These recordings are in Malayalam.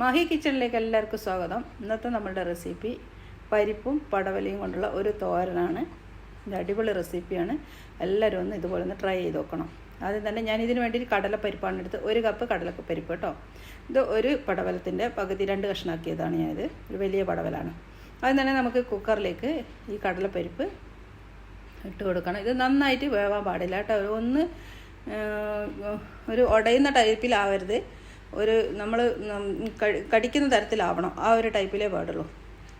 മാഹി കിച്ചണിലേക്ക് എല്ലാവർക്കും സ്വാഗതം. ഇന്നത്തെ നമ്മുടെ റെസിപ്പി പരിപ്പും പടവലയും കൊണ്ടുള്ള ഒരു തോരനാണ്. ഇത് അടിപൊളി റെസിപ്പിയാണ് എല്ലാവരും ഒന്ന് ഇതുപോലെ ഒന്ന് ട്രൈ ചെയ്ത് നോക്കണം. ആദ്യം തന്നെ ഞാൻ ഇതിന് വേണ്ടി കടലപ്പരിപ്പാണ് എടുത്ത് ഒരു കപ്പ് കടലപ്പരിപ്പ് കേട്ടോ. ഇത് ഒരു പടവലത്തിന്റെ പകുതി രണ്ട് കഷ്ണാക്കിയതാണ് ഞാനിത്. ഒരു വലിയ പടവലാണ്. ആദ്യം തന്നെ നമുക്ക് കുക്കറിലേക്ക് ഈ കടലപ്പരിപ്പ് ഇട്ട് കൊടുക്കണം. ഇത് നന്നായിട്ട് വേവാൻ പാടില്ല കേട്ടോ. ഒന്ന് ഒരു ഉടയുന്ന ടൈപ്പിലാവരുത് ഒരു നമ്മൾ കടിക്കുന്ന തരത്തിലാവണം. ആ ഒരു ടൈപ്പിലേ പാടുള്ളൂ.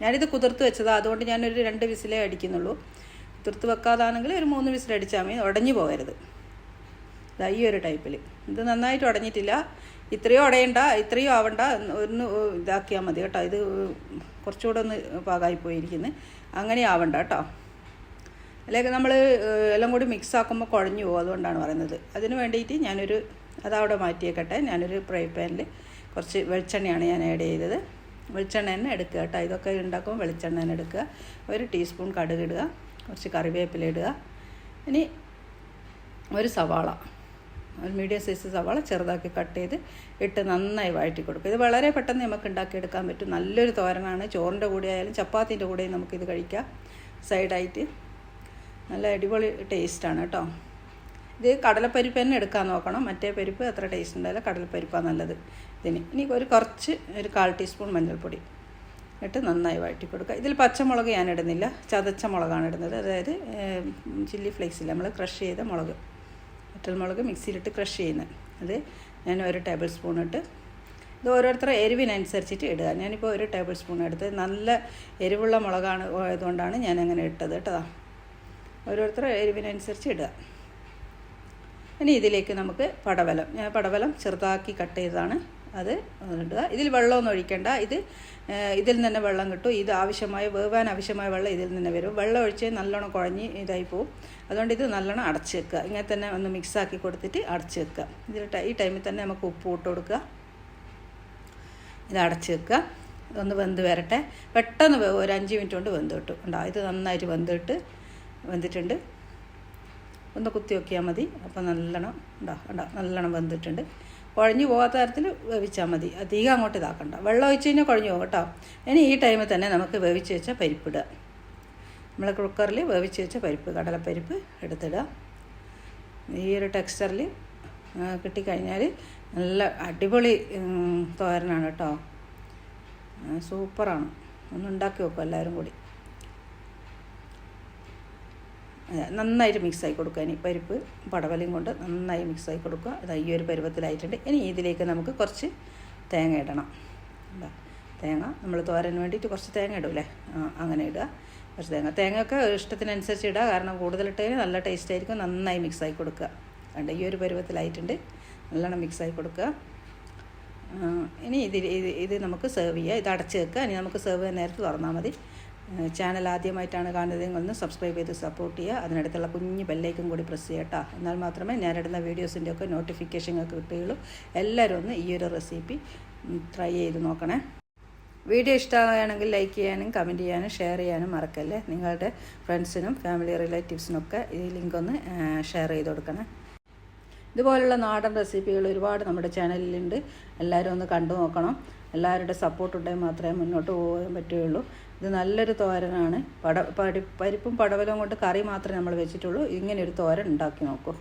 ഞാനിത് കുതിർത്ത് വെച്ചതാണ് അതുകൊണ്ട് ഞാനൊരു രണ്ട് വിസിലേ അടിക്കുന്നുള്ളൂ. കുതിർത്ത് വെക്കാതാണെങ്കിൽ ഒരു മൂന്ന് വിസിൽ അടിച്ചാൽ മതി. ഉടഞ്ഞു പോകരുത്. ഇതാ ഈ ഒരു ടൈപ്പിൽ ഇത് നന്നായിട്ട് ഉടഞ്ഞിട്ടില്ല. ഇത്രയോ ഉടയണ്ട ഇത്രയോ ആവണ്ട. ഒന്ന് ഇതാക്കിയാൽ മതി കേട്ടോ. ഇത് കുറച്ചുകൂടെ ഒന്ന് പാകമായി പോയിരിക്കുന്നത് അങ്ങനെ ആവണ്ട കേട്ടോ. അല്ലെങ്കിൽ നമ്മൾ എല്ലാം കൂടി മിക്സ് ആക്കുമ്പോൾ കുഴഞ്ഞു പോകും. അതുകൊണ്ടാണ് പറയുന്നത്. അതിന് വേണ്ടിയിട്ട് ഞാനൊരു അതവിടെ മാറ്റിയേക്കട്ടെ. ഞാനൊരു ഫ്രൈ പാനിൽ കുറച്ച് വെളിച്ചെണ്ണയാണ് ഞാൻ ആഡ് ചെയ്തത്. വെളിച്ചെണ്ണ തന്നെ എടുക്കുക കേട്ടോ. ഇതൊക്കെ ഉണ്ടാക്കുമ്പോൾ വെളിച്ചെണ്ണ തന്നെ എടുക്കുക. ഒരു ടീസ്പൂൺ കടുക് ഇടുക. കുറച്ച് കറിവേപ്പില ഇടുക. ഇനി ഒരു സവാള. ഒരു മീഡിയം സൈസ് സവാള ചെറുതാക്കി കട്ട് ചെയ്ത് ഇട്ട് നന്നായി വഴറ്റി കൊടുക്കുക. ഇത് വളരെ പെട്ടെന്ന് നമുക്ക് ഉണ്ടാക്കിയെടുക്കാൻ പറ്റും. നല്ലൊരു തോരനാണ്. ചോറിന്റെ കൂടെ ആയാലും ചപ്പാത്തിന്റെ കൂടെയും നമുക്കിത് കഴിക്കാം. സൈഡായിട്ട് നല്ല അടിപൊളി ടേസ്റ്റാണ് കേട്ടോ. ഇത് കടലപ്പരിപ്പ് തന്നെ എടുക്കാൻ നോക്കണം. മറ്റേ പരിപ്പ് അത്ര ടേസ്റ്റ് ഉണ്ടാവില്ല. കടലപ്പരിപ്പാണ് നല്ലത്. ഇതിന് ഇനി ഒരു കുറച്ച് ഒരു കാൽ ടീസ്പൂൺ മഞ്ഞൾപ്പൊടി. ഇട്ട് നന്നായി വഴറ്റി കൊടുക്കുക ഇതിൽ പച്ചമുളക് ഞാൻ ഇടുന്നില്ല. ചതച്ച മുളകാണ് ഇടുന്നത്. അതായത് ചില്ലി ഫ്ലേക്സിൽ നമ്മൾ ക്രഷ് ചെയ്ത മുളക്. മുളക് മിക്സിയിലിട്ട് ക്രഷ് ചെയ്യുന്നത്. അത് ഞാൻ ഒരു ടേബിൾ സ്പൂൺ ഇട്ട് ഇത് ഓരോരുത്തരുടെ എരിവിനനുസരിച്ചിട്ട് ഇടുക. ഞാനിപ്പോൾ ഒരു ടേബിൾ സ്പൂൺ എടുത്ത് നല്ല എരിവുള്ള മുളകാണ് ആയതുകൊണ്ടാണ് ഞാൻ അങ്ങനെ ഇട്ടത് കേട്ടോ. ഓരോരുത്തരുടെ എരിവിനനുസരിച്ച് ഇടുക. ഇനി ഇതിലേക്ക് നമുക്ക് പടവലം. ഞാൻ പടവലം ചെറുതാക്കി കട്ട് ചെയ്തതാണ്. അത് ഇടുക. ഇതിൽ വെള്ളമൊന്നും ഒഴിക്കേണ്ട. ഇത് ഇതിൽ നിന്ന് വെള്ളം കിട്ടും. ഇത് ആവശ്യമായ വേവാൻ ആവശ്യമായ വെള്ളം ഇതിൽ നിന്ന് വരും. വെള്ളം ഒഴിച്ച് നല്ലോണം കുഴഞ്ഞ് ഇതായി പോവും. അതുകൊണ്ട് ഇത് നല്ലോണം അടച്ച് വെക്കുക. ഇങ്ങനെ തന്നെ ഒന്ന് മിക്സാക്കി കൊടുത്തിട്ട് അടച്ച് വെക്കുക. ഇതിൽ ഈ ടൈമിൽ തന്നെ നമുക്ക് ഉപ്പ് ഇട്ട് കൊടുക്കുക. ഇത് അടച്ച് വെക്കുക. ഇതൊന്ന് വെന്ത് വരട്ടെ. പെട്ടെന്ന് ഒരു അഞ്ച് മിനിറ്റ് കൊണ്ട് വെന്ത് കിട്ടും. ഉണ്ടാവും ഇത് നന്നായിട്ട് വെന്തിട്ട് വെന്തിട്ടുണ്ട്. ഒന്ന് കുത്തി വയ്ക്കിയാൽ മതി. അപ്പോൾ നല്ലോണം ഉണ്ടാ ഉണ്ടാ നല്ലോണം വെന്തിട്ടുണ്ട്. കുഴഞ്ഞു പോകാത്ത തരത്തിൽ വേവിച്ചാൽ മതി. അധികം അങ്ങോട്ട് ഇതാക്കണ്ട. വെള്ളം ഒഴിച്ച് കഴിഞ്ഞാൽ കുഴഞ്ഞു പോകും കേട്ടോ. ഇനി ഈ ടൈമിൽ തന്നെ നമുക്ക് വേവിച്ച് വെച്ച പരിപ്പിടുക നമ്മൾ കുക്കറിൽ വേവിച്ച് വെച്ച പരിപ്പ് കടലപ്പരിപ്പ് എടുത്തിടുക. ഈ ഒരു ടെക്സ്ചറിൽ കിട്ടിക്കഴിഞ്ഞാൽ നല്ല അടിപൊളി തോരനാണ് കേട്ടോ. സൂപ്പറാണ് ഒന്ന് ഉണ്ടാക്കി വെക്കും എല്ലാവരും കൂടി. നന്നായിട്ട് മിക്സായി കൊടുക്കുക. ഇനി പരിപ്പ് പടവലയും കൊണ്ട് നന്നായി മിക്സായി കൊടുക്കുക. അത് ഈ ഒരു പരുവത്തിലായിട്ടുണ്ട്. ഇനി ഇതിലേക്ക് നമുക്ക് കുറച്ച് തേങ്ങ ഇടണം. എന്താ തേങ്ങ നമ്മൾ തോരന് വേണ്ടിയിട്ട് കുറച്ച് തേങ്ങ ഇടൂലേ അങ്ങനെ ഇടുക. കുറച്ച് തേങ്ങ. തേങ്ങയൊക്കെ ഇഷ്ടത്തിനനുസരിച്ച് ഇടുക കാരണം കൂടുതലിട്ടതിന് നല്ല ടേസ്റ്റ് ആയിരിക്കും. നന്നായി മിക്സായി കൊടുക്കുക. കണ്ട? ഈ ഒരു പരുവത്തിലായിട്ടുണ്ട്. നല്ലോണം മിക്സായി കൊടുക്കുക. ഇനി ഇത് ഇത് നമുക്ക് സെർവ് ചെയ്യുക ഇത് അടച്ച് വെക്കുക. ഇനി നമുക്ക് സെർവ് ചെയ്യാൻ നേരത്ത് തുറന്നാൽ മതി. ചാനൽ ആദ്യമായിട്ടാണ് കാണുന്നതെങ്കിൽ ഒന്ന് സബ്സ്ക്രൈബ് ചെയ്ത് സപ്പോർട്ട് ചെയ്യുക. അതിനടുത്തുള്ള കുഞ്ഞ് ബെല്ലേക്കും കൂടി പ്രസ് ചെയ്യട്ടോ എന്നാൽ മാത്രമേ ഞാനിടുന്ന വീഡിയോസിന്റെ ഒക്കെ നോട്ടിഫിക്കേഷൻ ഒക്കെ കിട്ടുകയുള്ളൂ. എല്ലാവരും ഒന്ന് ഈ ഒരു റെസിപ്പി ട്രൈ ചെയ്ത് നോക്കണേ. വീഡിയോ ഇഷ്ടമാവുകയാണെങ്കിൽ ലൈക്ക് ചെയ്യാനും കമന്റ് ചെയ്യാനും ഷെയർ ചെയ്യാനും മറക്കല്ലേ? നിങ്ങളുടെ ഫ്രണ്ട്സിനും ഫാമിലി റിലേറ്റീവ്സിനൊക്കെ ഈ ലിങ്ക് ഒന്ന് ഷെയർ ചെയ്ത് കൊടുക്കണേ. ഇതുപോലുള്ള നാടൻ റെസിപ്പികൾ ഒരുപാട് നമ്മുടെ ചാനലിലുണ്ട് എല്ലാവരും ഒന്ന് കണ്ടു നോക്കണം. എല്ലാവരുടെ സപ്പോർട്ട് ഉണ്ടെങ്കിൽ മാത്രമേ മുന്നോട്ട് പോകാൻ പറ്റുകയുള്ളൂ. ഇത് നല്ലൊരു തോരനാണ്. പട പരിപ്പും പടവലവും കൊണ്ട് കറി മാത്രമേ നമ്മൾ വെച്ചിട്ടുള്ളൂ. ഇങ്ങനെ ഒരു തോരൻ ഉണ്ടാക്കി നോക്കൂ.